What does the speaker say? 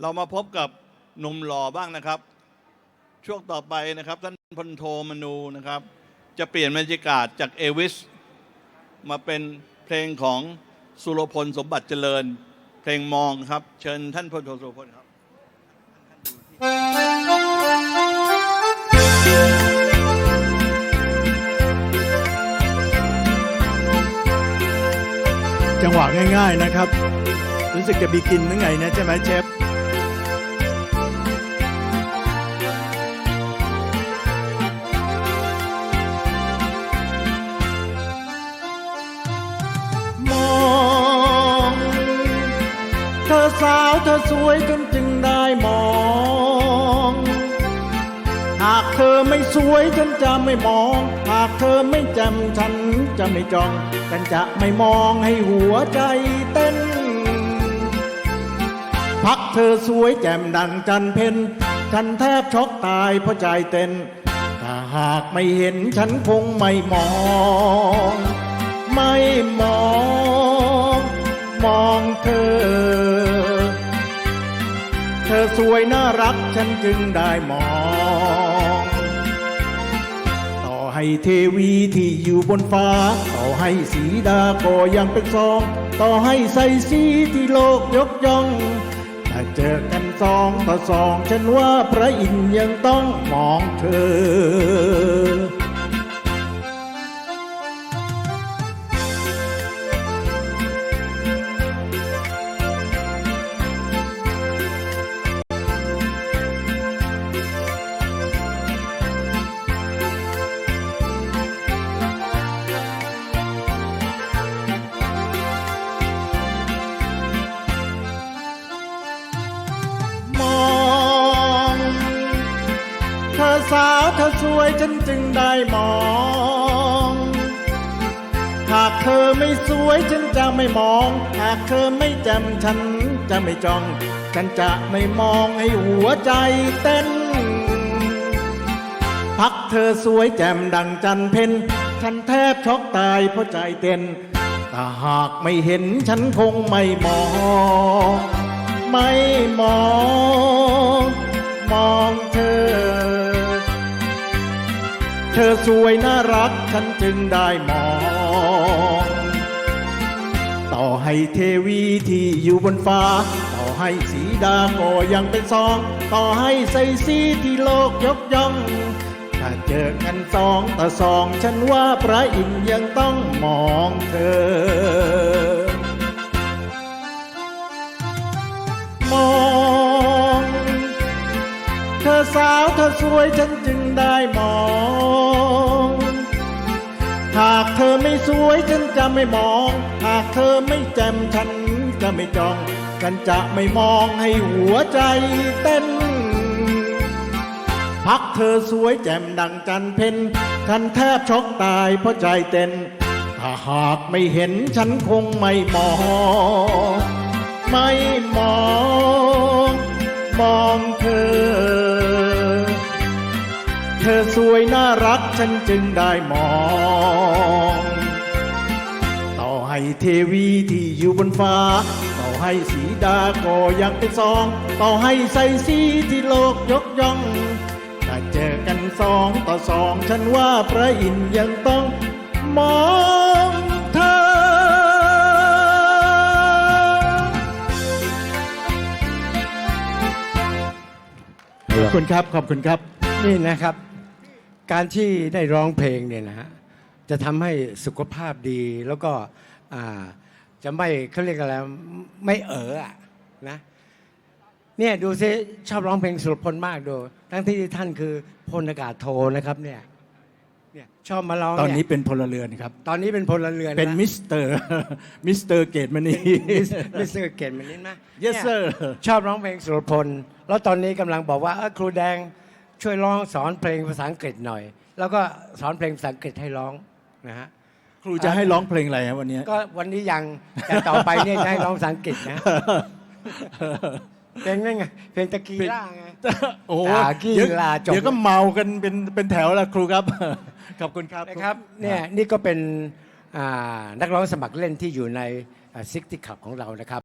เรามาพบกับหนุ่มหล่อบ้างนะครับ ช่วงต่อไปนะครับ ท่านพลโทมนูนะครับ จะเปลี่ยนบรรยากาศจากเอวิส มาเป็นเพลงของสุรพลสมบัติเจริญ เพลงมองครับ เชิญท่านพลโทสุรพลครับ จังหวะง่าย ๆนะครับ รู้สึกจะบีกินนึงไงนะใช่ไหมเชฟ สาวเธอสวยจนจึงได้มอง หากเธอไม่สวยฉันจะไม่มอง หากเธอไม่จำฉันจะไม่จ้อง ฉันจะไม่มองให้หัวใจเต้น พักเธอสวยแจ่มดังจันเพนฉันแทบช็อกตายเพราะใจเต้น ถ้าหากไม่เห็นฉันคงไม่มอง ไม่มอง มองเธอ อสวยน่ารักฉันจึงได้มอง ต่อให้เทวีที่อยู่บนฟ้า ต่อให้สีดาก็ยังเป็นซอง ต่อให้ใส่สีที่โลกยกย่องถ้าเจอกันสองต่อสอง ฉันว่าพระอินทร์ยังต้องมองเธอ สาวเธอสวยฉันจึงได้มอง หากเธอไม่สวยฉันจะไม่มอง หากเธอไม่จำฉันจะไม่จ้อง ฉันจะไม่มองให้หัวใจเต้น พักเธอสวยแจ่มดังจันเพนฉันแทบช็อกตายเพราะใจเต้นถ้าหากไม่เห็นฉันคงไม่มอง ไม่มอง เธอสวยน่ารักฉันจึงได้มอง ต่อให้เทวีที่อยู่บนฟ้า ต่อให้สีดาก็ยังเป็นซอง ต่อให้ใส่สีที่โลกยกย่อง ถ้าเจอกันสองต่อสอง ฉันว่าพระอินทร์ยังต้องมองเธอ มองเธอสาวเธอสวยฉันจึงได้มอง สวยฉันจะไม่มอง หากเธอไม่แจ่มฉันจะไม่จ้อง ฉันจะไม่มองให้หัวใจเต้น พักเธอสวยแจ่มดังจันเพนฉันแทบช็อกตายเพราะใจเต้น ถ้าหากไม่เห็นฉันคงไม่มอง ไม่มอง มองเธอเธอสวยน่ารักฉันจึงได้มอง เทวีที่อยู่บนฟ้า ต่อให้สีดาก็ยังเป็นสอง ต่อให้ใส่สีที่โลกยกย่องถ้าเจอกันสองต่อสองฉันว่าพระอินทร์ยังต้องมองเธอ ขอบคุณครับ ขอบคุณครับ นี่นะครับ การที่ได้ร้องเพลงเนี่ยนะฮะ จะทำให้สุขภาพดีแล้วก็อ่า จะไม่เขาเรียกอะไรไม่เอออะนะเนี่ยดูซิชอบร้องเพลงสุรพลมากดูทั้งที่ท่านคือพลอากาศโทนะครับเนี่ยเนี่ยชอบมาร้องตอนนี้เยเป็นพลเรือนครับ ตอนนี้เป็นพลเรือนเป็นมิสเตอร์ มิสเตอร์เกตมณีมิสเตอร์เก่งมันนี้นะ Yes เนี่ย sir ชอบร้องเพลงสุรพล แล้วตอนนี้กำลังบอกว่าเออครูแดงช่วยร้องสอนเพลงภาษาอังกฤษหน่อย แล้วก็สอนเพลงภาษาอังกฤษให้ร้องนะฮะ ครูจะให้ร้องเพลงอะไรครับวันนี้ ก็วันนี้ยังแต่ต่อไปเนี่ยจะให้ร้องภาษาอังกฤษนะ เพลงนั่นไงเพลงตะกี้ล่าไงโอ้โหด่ากี้เดี๋ยวลาจบเดี๋ยวก็เมากันเป็นเป็นแถวแล้วครูครับ ขอบคุณครับนะครับเนี่ยนี่ก็เป็นอ่านักร้องสมัครเล่นที่อยู่ในซิกตี้ขับของเรานะครับ